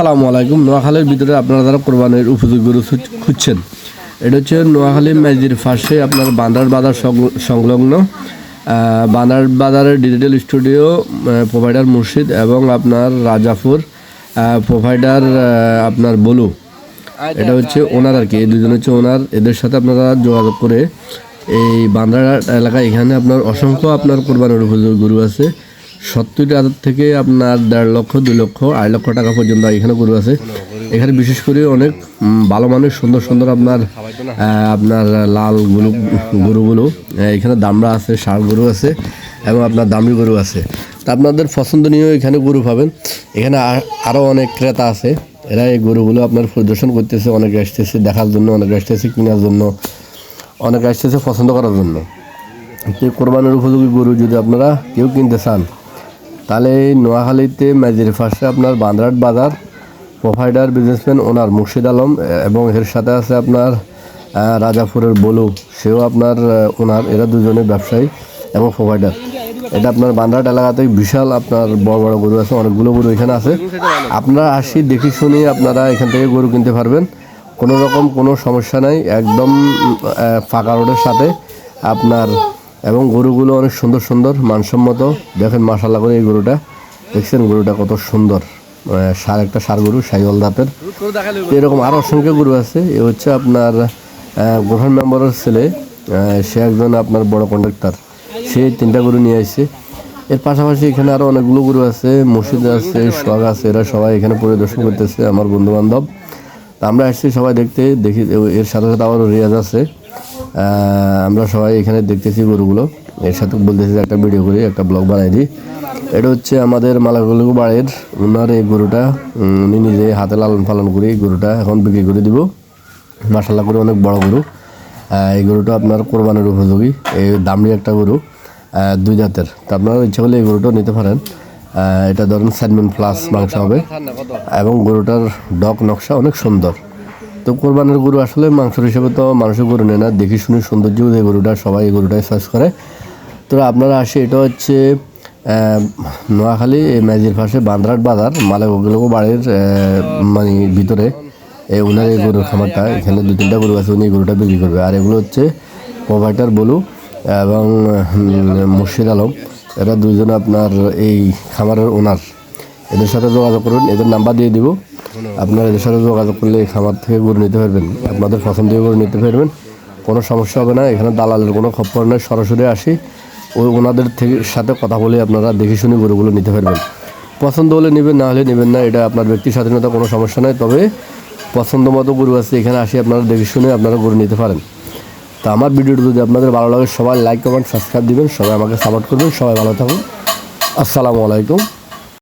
আসসালামু আলাইকুম। নোয়াখালীর ভিতরে আপনারা যারা কোরবানির উপযোগী গরু খুঁজছেন, এটা হচ্ছে নোয়াখালী ম্যাজির পাশে আপনার বান্দার বাজার সংল- সংলগ্ন বান্দার বাজারের ডিজিটাল স্টুডিও প্রোভাইডার মুর্শিদ এবং আপনার রাজাপুর প্রোভাইডার আপনার বলু। এটা হচ্ছে ওনার আর কি, এই দুজন হচ্ছে ওনার। এদের সাথে আপনারা যোগাযোগ করে এই বান্দার এলাকায় এখানে আপনার অসংখ্য আপনার কোরবানির উপযোগী গরু আছে। সত্তর হাজার থেকে আপনার দেড় লক্ষ, দুই লক্ষ, আড়াই লক্ষ টাকা পর্যন্ত এখানে গরু আছে। এখানে বিশেষ করে অনেক ভালো মানের, সুন্দর সুন্দর আপনার আপনার লাল গরু, গরুগুলো। এখানে দামড়া আছে, ষাঁড় গরু আছে এবং আপনার দামি গরু আছে। তা আপনাদের পছন্দনীয় এখানে গরু পাবেন। এখানে আর- আরও অনেক ক্রেতা আছে। এরা এই গরুগুলো আপনার পরিদর্শন করতেছে, অনেকে আসতেছে দেখার জন্য, অনেকে আসতেছে কেনার জন্য, অনেকে আসতেছে পছন্দ করার জন্য। কোরবানির উপযোগী গরু যদি আপনারা কেউ কিনতে চান তাহলে এই নোয়াখালীতে ম্যাজির ফার্স্টে আপনার বান্দ্রাট বাজার, প্রোভাইডার বিজনেসম্যান ওনার মুর্শিদ আলম, এবং এর সাথে আছে আপনার রাজাপুরের বলু। সেও আপনার ওনার, এরা দুজনে ব্যবসায়ী এবং প্রোভাইডার। এটা আপনার বান্দ্রাট এলাকাতে বিশাল আপনার বড় বড় গরু আছে, অনেকগুলো গরু এখানে আছে। আপনারা আসি, দেখি, শুনি, আপনারা এখান থেকে গরু কিনতে পারবেন। কোনো রকম কোনো সমস্যা নাই, একদম ফাঁকা রোডের সাথে আপনার এবং গরুগুলো অনেক সুন্দর সুন্দর, মানসম্মত। দেখেন মাসাল্লাহ করে এই গরুটা। দেখছেন গরুটা কত সুন্দর। সার, একটা সার গরু, সাইওয়াল দাঁতের এরকম আরও অসংখ্য গরু আছে। এ হচ্ছে আপনার গভর্নমেন্ট মেম্বারের ছেলে। সে একজন আপনার বড় কন্ডাক্টর সে তিনটা গরু নিয়ে আসছে। এর পাশাপাশি এখানে আরও অনেকগুলো গরু আছে, মসজিদ আছে সোয়াগ আছে। এরা সবাই এখানে পরিদর্শন করতেছে, আমার বন্ধু বান্ধব আমরা আসছি সবাই দেখতে, দেখি এর সাথে সাথে আবার রিয়াজ আছে। আমরা সবাই এখানে দেখতেছি গরুগুলো। এর সাথে বলতেছি একটা ভিডিও করি, একটা ব্লগ বানাই দিই। এটা হচ্ছে আমাদের মালাগুলো বাড়ির ওনার এই গরুটা। উনি নিজে হাতে লালন পালন করে এই গরুটা এখন বিক্রি করে দিব। মাসাল্লাহ করে অনেক বড় গরু। এই গরুটা আপনার কোরবানির উপযোগী। এই দামড়ি একটা গরু দুই জাতের। তা আপনারা ইচ্ছা করলে এই গরুটাও নিতে পারেন। এটা ধরেন স্যানমেন প্লাস মাংস হবে। এবং গরুটার ডক নকশা অনেক সুন্দর। তো কোরবানের গরু আসলে মাংসের হিসেবে তো মানুষের গরু নেয় না। দেখি শুনে সৌন্দর্য এই গরুটা, সবাই এই গরুটাই চয়েস করে। তো আপনারা আসে, এটা হচ্ছে নোয়াখালী, এই ম্যাজির পাশে বান্দ্রাট বাজার মালাগুলো বাড়ির মানে ভিতরে। এই ওনার এই গরুর খামারটা, এখানে দু তিনটা গরু আছে, উনি এই গরুটা বিক্রি করবে। আর এগুলো হচ্ছে প্রোভাইডার বলু এবং মুর্শিদ আলম। এরা দুইজন আপনার এই খামারের ওনার এদের সাথে যোগাযোগ করুন, এদের নাম্বার দিয়ে দিব। আপনারা এদের সাথে যোগাযোগ করলে এই খামার থেকে গরু নিতে পারবেন। আপনাদের পছন্দের গরু নিতে পারবেন। কোনো সমস্যা হবে না, এখানে দালালের কোনো খপ্পর নেই, সরাসরি আসি। ওই ওনাদের থেকে সাথে কথা বলে আপনারা দেখে শুনে গরুগুলো নিতে পারবেন। পছন্দ হলে নেবেন, না হলে নেবেন না, এটা আপনার ব্যক্তি স্বাধীনতা, কোনো সমস্যা নাই। তবে পছন্দ মতো গরু আছে, এখানে আসি, আপনারা দেখে শুনে আপনারা গরু নিতে পারেন। তো আমার ভিডিওটি যদি আপনাদের ভালো লাগে, সবাই লাইক কমেন্ট সাবস্ক্রাইব দেবেন, সবাই আমাকে সাপোর্ট করবেন, সবাই ভালো থাকুন। আসসালামু আলাইকুম।